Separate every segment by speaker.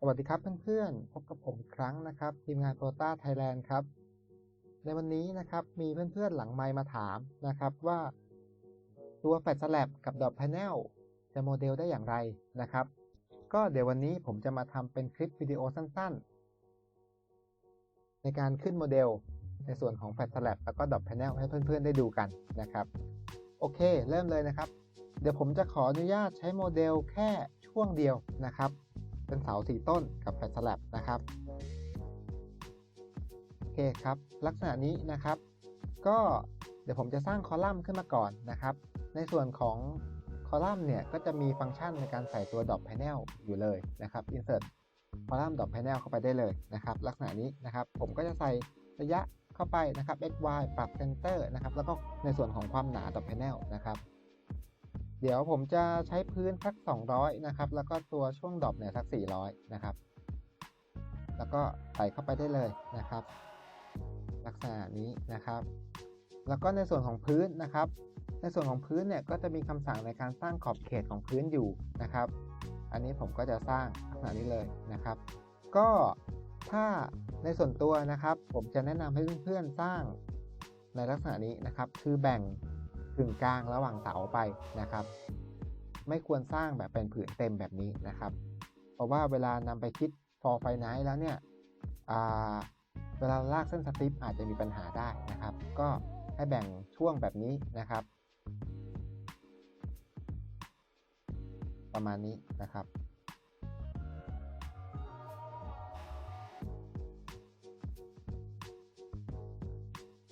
Speaker 1: สวัสดีครับเพื่อนๆ พบกับผมครั้งนะครับ ทีมงานโ o ต้าไทยแลนด์ครับ ในวันนี้นะครับมีเพื่อนๆหลังไมมาถามนะครับว่า ตัวแฟลชสลบกับดอทแพนเนลจะโมเดลได้อย่างไรนะครับ ก็เดี๋ยววันนี้ผมจะมาทำเป็นคลิปวิดีโอสั้นๆ ในการขึ้นโมเดลในส่วนของแฟลชสลบแล้วก็ดอทแพนเนลให้เพื่อนๆได้ดูกันนะครับ โอเค เริ่มเลยนะครับ เดี๋ยวผมจะขออนุญาตใช้โมเดลแค่ช่วงเดียวนะครับ เป็นเสาสี่ต้นกับแฟลชสลับนะครับโอเคครับ ลักษณะนี้นะครับ ก็เดี๋ยวผมจะสร้างคอลัมน์ขึ้นมาก่อนนะครับ ในส่วนของคอลัมน์เนี่ยก็จะมีฟังก์ชันในการใส่ตัว Dot Panel อยู่เลยนะครับ Insert คอลัมน์ Dot Panel เข้าไปได้เลยนะครับ ลักษณะนี้นะครับ ผมก็จะใส่ระยะเข้าไปนะครับ x y ปรับ Center นะครับ แล้วก็ในส่วนของความหนา Dot Panel นะครับ เดี๋ยวผมจะใช้พื้นสัก 200 นะครับ แล้วก็ตัวช่วงดรอปเนี่ยสัก 400 นะครับ แล้วก็ใส่เข้าไปได้เลยนะครับ ลักษณะนี้นะครับ แล้วก็ในส่วนของพื้นนะครับ ในส่วนของพื้นเนี่ยก็จะมีคำสั่งในการสร้างขอบเขตของพื้นอยู่นะครับ อันนี้ผมก็จะสร้างลักษณะนี้เลยนะครับ ก็ถ้าในส่วนตัวนะครับ ผมจะแนะนำให้เพื่อนๆสร้างในลักษณะนี้นะครับ คือแบ่ง กึ่งกลางระหว่างเสาไปนะครับ ไม่ควรสร้างแบบเป็นผืนเต็มแบบนี้นะครับ เพราะว่าเวลานำไปคิด for ไฟไนท์แล้วเนี่ยเวลาลากเส้นสติปอาจจะมีปัญหาได้นะครับ ก็ให้แบ่งช่วงแบบนี้นะครับ ประมาณนี้นะครับ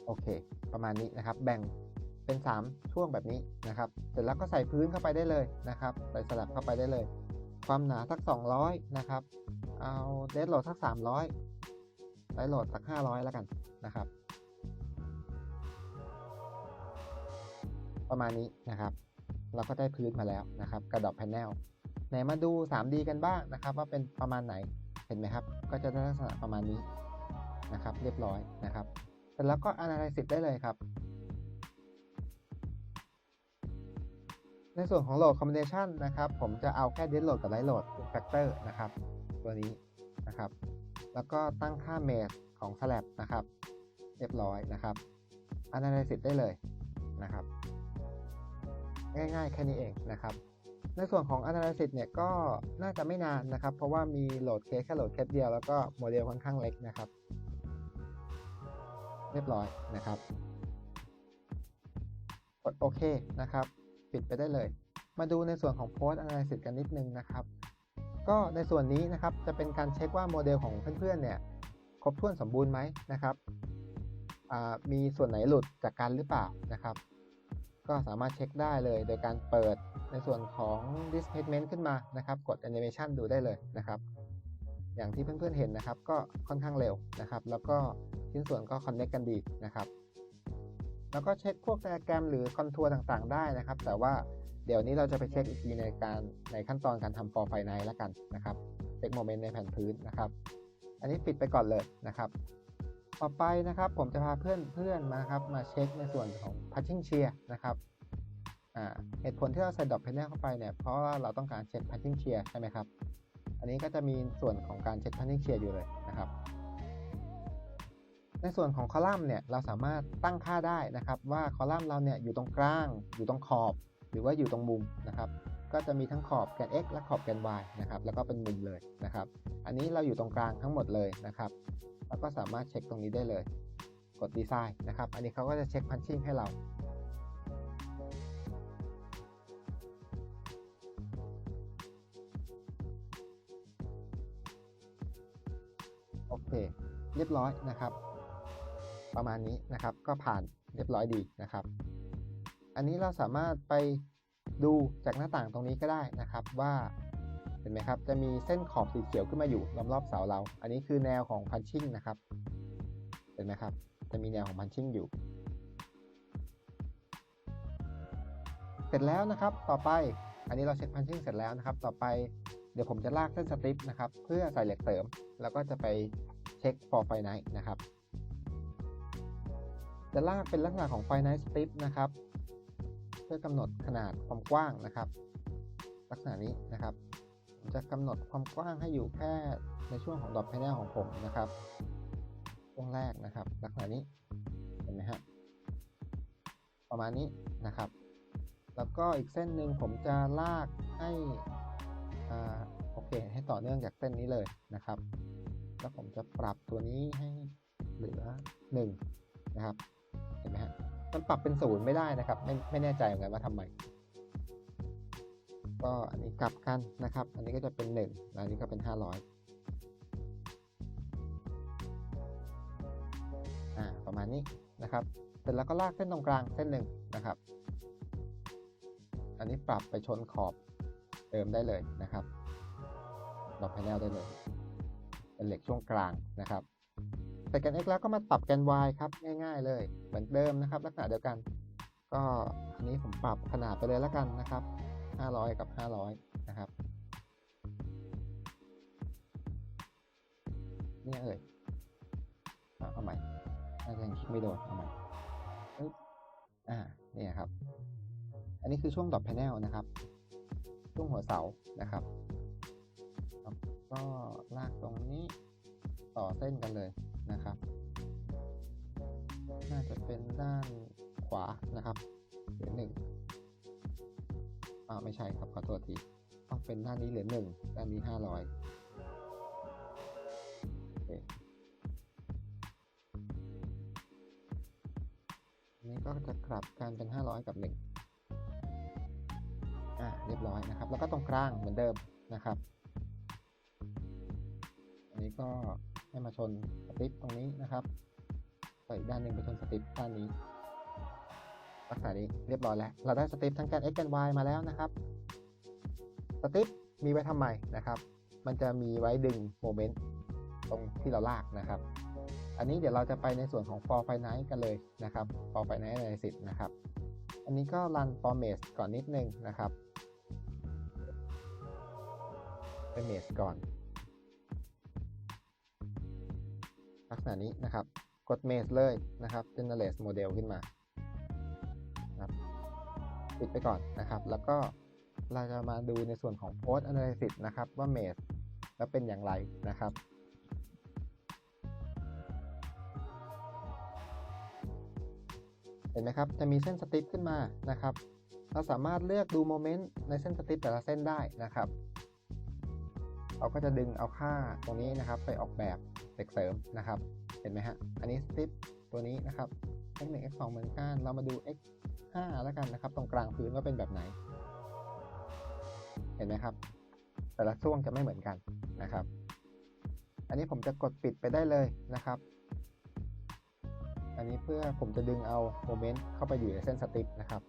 Speaker 1: โอเค ประมาณนี้นะครับ แบ่ง เป็น 3 ช่วงแบบนี้นะครับ เสร็จแล้วก็ใส่พื้นเข้าไปได้เลยนะครับ ใส่สลับเข้าไปได้เลย ความหนาสัก 200 นะครับ เอาเดสโหลดสัก 300ไลโหลดสัก 500 แล้วกันนะครับ ประมาณนี้นะครับ เราก็ได้พื้นมาแล้วนะครับ กระดอบแผ่นแนลไหนมาดู 3D กันบ้างนะครับ ว่าเป็นประมาณไหนเห็นไหมครับ ก็จะได้ลักษณะประมาณนี้นะครับ เรียบร้อยนะครับ เสร็จแล้วก็ Analysis ได้เลยครับ ในส่วนของ Load Combination นะครับ ผมจะเอาแค่ Dead Load กับ Light Load เป็น Factor นะครับ ตัวนี้นะครับ แล้วก็ตั้งค่า Mesh ของ Slab นะครับ เรียบร้อยนะครับ Analysis ได้เลยนะครับ ง่ายๆ แค่นี้เองนะครับ ในส่วนของ Analysis เนี่ยก็น่าจะไม่นานนะครับ เพราะว่ามีโหลดเคสแค่โหลดเคสเดียวแล้วก็โมเดลค่อนข้างเล็กนะครับ เรียบร้อยนะครับกดโอเคนะครับ ปิดไปได้เลย มาดูในส่วนของ Post Analysis กันนิดนึงนะครับ ก็ในส่วนนี้นะครับจะเป็นการเช็คว่าโมเดลของเพื่อนๆเนี่ยครบถ้วนสมบูรณ์ไหมนะครับมีส่วนไหนหลุดจากกันหรือเปล่านะครับ ก็สามารถเช็คได้เลยโดยการเปิดในส่วนของ Displacement ขึ้นมานะครับ กด Animation ดูได้เลยนะครับ อย่างที่เพื่อนๆเห็นนะครับ ก็ค่อนข้างเร็วนะครับ แล้วก็ชิ้นส่วนก็ Connect กันดีนะครับ แล้วก็เช็คพวกไดอะแกรมหรือคอนทัวร์ต่างๆ ได้นะครับ แต่ว่าเดี๋ยวนี้เราจะไปเช็คอีกทีในการในขั้นตอนการทำ for ไฟในแล้วกันนะครับเช็คโมเมนต์ในแผ่นพื้นนะครับ อันนี้ปิดไปก่อนเลยนะครับ ต่อไปนะครับผมจะพาเพื่อนเพื่อนมาครับมาเช็คในส่วนของ patching shear นะครับเหตุผลที่เราใส่ดอกเพนเนลเข้าไปเนี่ยเพราะว่าเราต้องการเช็ค patching shear ใช่ไหมครับ อันนี้ก็จะมีส่วนของการเช็ค patching shear อยู่เลยนะครับ ในส่วนของคอลัมน์เนี่ยเราสามารถตั้งค่าได้นะครับ ว่าคอลัมน์เราเนี่ยอยู่ตรงกลาง อยู่ตรงขอบ หรือว่าอยู่ตรงมุมนะครับ ก็จะมีทั้งขอบแกน x และขอบแกน y นะครับ แล้วก็เป็นมุมเลยนะครับ อันนี้เราอยู่ตรงกลางทั้งหมดเลยนะครับแล้วก็สามารถเช็คตรงนี้ได้เลย กดดีไซน์นะครับ อันนี้เขาก็จะเช็คพันชิ่งให้เราโอเค เรียบร้อยนะครับ ประมาณนี้นะครับ ก็ผ่านเรียบร้อยดีนะครับ อันนี้เราสามารถไปดูจากหน้าต่างตรงนี้ก็ได้นะครับว่าเห็นไหมครับจะมีเส้นขอบสีเขียวขึ้นมาอยู่ล้อมรอบเสาเรา อันนี้คือแนวของพันชิ่งนะครับเห็นไหมครับ จะมีแนวของพันชิ่งอยู่ เสร็จแล้วนะครับต่อไปอันนี้เราเช็คพันชิ่งเสร็จแล้วนะครับ ต่อไปเดี๋ยวผมจะลากเส้นสตริปนะครับ เพื่อใส่เหล็กเสริม แล้วก็จะไปเช็ค for ไฟไนท์นะครับ จะลากเป็นลักษณะของไฟไนท์สตริปนะครับ เพื่อกำหนดขนาดความกว้างนะครับ ลักษณะนี้นะครับผมจะกำหนดความกว้างให้อยู่แค่ในช่วงของดอทแพนเนลของผมนะครับช่วงแรกนะครับ ลักษณะนี้เห็นไหมฮะประมาณนี้นะครับ แล้วก็อีกเส้นหนึ่งผมจะลากให้อ่าโอเค ให้ต่อเนื่องจากเส้นนี้เลยนะครับ แล้วผมจะปรับตัวนี้ให้เหลือ 1 นะครับ มันปรับเป็นศูนย์ไม่ได้นะครับ ไม่ไม่แน่ใจเหมือนกันว่าทำไม ก็อันนี้กลับกันนะครับ อันนี้ก็จะเป็น1แล้วอันนี้ก็เป็น 500อ่าประมาณนี้นะครับ เสร็จแล้วก็ลากเส้นตรงกลางเส้นหนึ่งนะครับ อันนี้ปรับไปชนขอบเดิมได้เลยนะครับดอกแพนเนลได้เลย เป็นเหล็กช่วงกลางนะครับ ใส่แกน x แล้วก็มาปรับแกน y ครับง่าย ๆ เลย เหมือนเดิมนะครับ ลักษณะเดียวกัน ก็อันนี้ผมปรับขนาดไปเลยแล้วกันนะครับ 500 กับ 500 นะครับเนี่ยเอ่ยเอาใหม่น่าจะยังคลิกไม่โดนเอาใหม่อ่าเนี่ยครับ อันนี้คือช่วงดอทแพนเนลนะครับ ช่วงหัวเสานะครับ ก็ลากตรงนี้ต่อเส้นกันเลย นะครับ น่าจะเป็นด้านขวานะครับเหลือหนึ่งอ่าไม่ใช่ครับขอโทษทีต้องเป็นด้านนี้เหลือหนึ่งด้านนี้ห้าร้อยโอเคอันนี้ก็จะกลับกันเป็นห้าร้อยกับหนึ่งอ่าเรียบร้อยนะครับ แล้วก็ตรงกลางเหมือนเดิมนะครับ อันนี้ก็ ให้มาชนสติปตรงนี้นะครับต่ออีกด้านหนึ่งไปชนสติปด้านนี้ลักษณะนี้เรียบร้อยแล้ว เราได้สติปทั้งแกน x แกน y มาแล้วนะครับสติปมีไว้ทำไมนะครับ มันจะมีไว้ดึงโมเมนต์ตรงที่เราลากนะครับ อันนี้เดี๋ยวเราจะไปในส่วนของ for finite กันเลยนะครับ for finite analysis นะครับ อันนี้ก็ run format ก่อนนิดนึงนะครับ เป็น mesh ก่อน ลักษณะนี้นะครับ กด mesh เลยนะครับ generate model ขึ้นมาครับปิดไปก่อนนะครับ แล้วก็เราจะมาดูในส่วนของ post analysis นะครับ ว่า mesh แล้วเป็นอย่างไรนะครับเห็นไหมครับ จะมีเส้นสติปขึ้นมานะครับ เราสามารถเลือกดูโมเมนต์ในเส้นสติปแต่ละเส้นได้นะครับ เราก็จะดึงเอาค่าตรงนี้นะครับไปออกแบบ เหล็กเสริมนะครับ เห็นไหมฮะ อันนี้สติปตัวนี้นะครับ x 1 x 2 เหมือนกัน เรามาดู x 5 แล้วกันนะครับ ตรงกลางพื้นว่าเป็นแบบไหน เห็นไหมครับ แต่ละช่วงจะไม่เหมือนกันนะครับ อันนี้ผมจะกดปิดไปได้เลยนะครับ อันนี้เพื่อผมจะดึงเอาโมเมนต์เข้าไปอยู่ในเส้นสติปนะครับ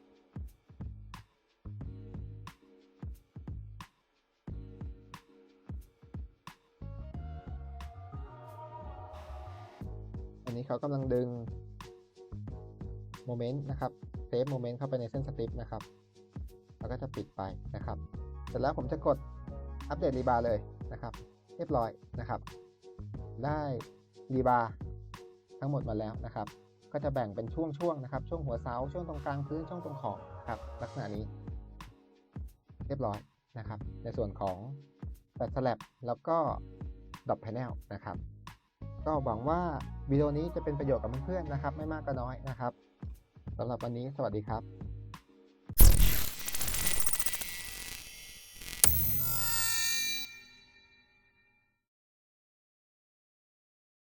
Speaker 1: นี้เขากำลังดึงโมเมนต์นะครับเซฟโมเมนต์เข้าไปในเส้นสติปนะครับแล้วก็จะปิดไปนะครับ เสร็จแล้วผมจะกดอัปเดตรีบาร์เลยนะครับ เรียบร้อยนะครับ ได้รีบาร์ทั้งหมดมาแล้วนะครับ ก็จะแบ่งเป็นช่วงๆนะครับ ช่วงหัวเสาช่วงตรงกลางพื้นช่วงตรงขอบครับลักษณะนี้ เรียบร้อยนะครับ ในส่วนของแฟลชแลบแล้วก็ดอ p แพนเนลนะครับ ก็หวังว่าวิดีโอนี้จะเป็นประโยชน์กับเพื่อนๆนะครับ ไม่มากก็น้อยนะครับสำหรับวันนี้สวัสดีครับ